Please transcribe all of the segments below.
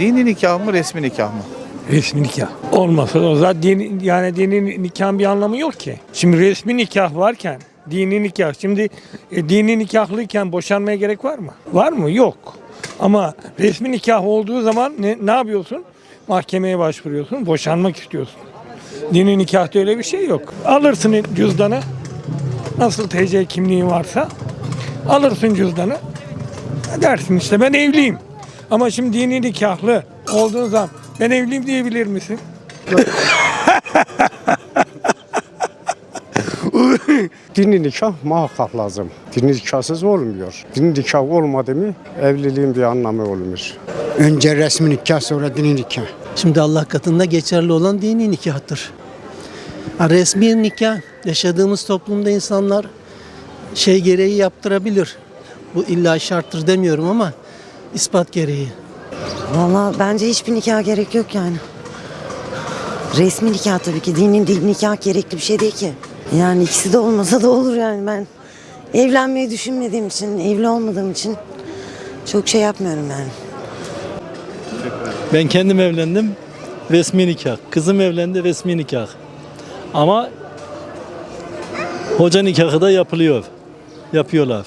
Dini nikah mı resmi nikah mı? Resmi nikah. Olmasa o zaten dini, yani dini nikahın bir anlamı yok ki. Şimdi resmi nikah varken dini nikah. Şimdi e, dini nikahlıyken boşanmaya gerek var mı? Var mı? Yok. Ama resmi nikah olduğu zaman ne, ne yapıyorsun? Mahkemeye başvuruyorsun. Boşanmak istiyorsun. Dini nikahta öyle bir şey yok. Alırsın cüzdanı. Nasıl TC kimliğin varsa alırsın cüzdanı. Dersin işte ben evliyim. Ama şimdi dini nikahlı olduğun zaman ben evliyim diyebilir misin? Dini nikah muhakkak lazım. Dini nikahsız olmuyor. Dini nikah olmadı mı evliliğin bir anlamı olmuyor. Önce resmi nikah sonra dini nikah. Şimdi Allah katında geçerli olan dini nikahtır. Ha, resmi nikah yaşadığımız toplumda insanlar şey gereği yaptırabilir. Bu illa şarttır demiyorum ama ispat gereği. Valla bence hiçbir nikah gerek yok yani. Resmi nikah tabii ki. Dinin değil nikah gerekli bir şey değil ki. Yani ikisi de olmasa da olur yani ben. Evlenmeyi düşünmediğim için, evli olmadığım için çok şey yapmıyorum yani. Ben kendim evlendim. Resmi nikah. Kızım evlendi resmi nikah. Ama hoca nikahı da yapılıyor. Yapıyorlar.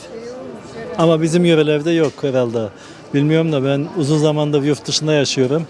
Ama bizim yörelerde yok herhalde. Bilmiyorum da ben uzun zamandır yurt dışında yaşıyorum.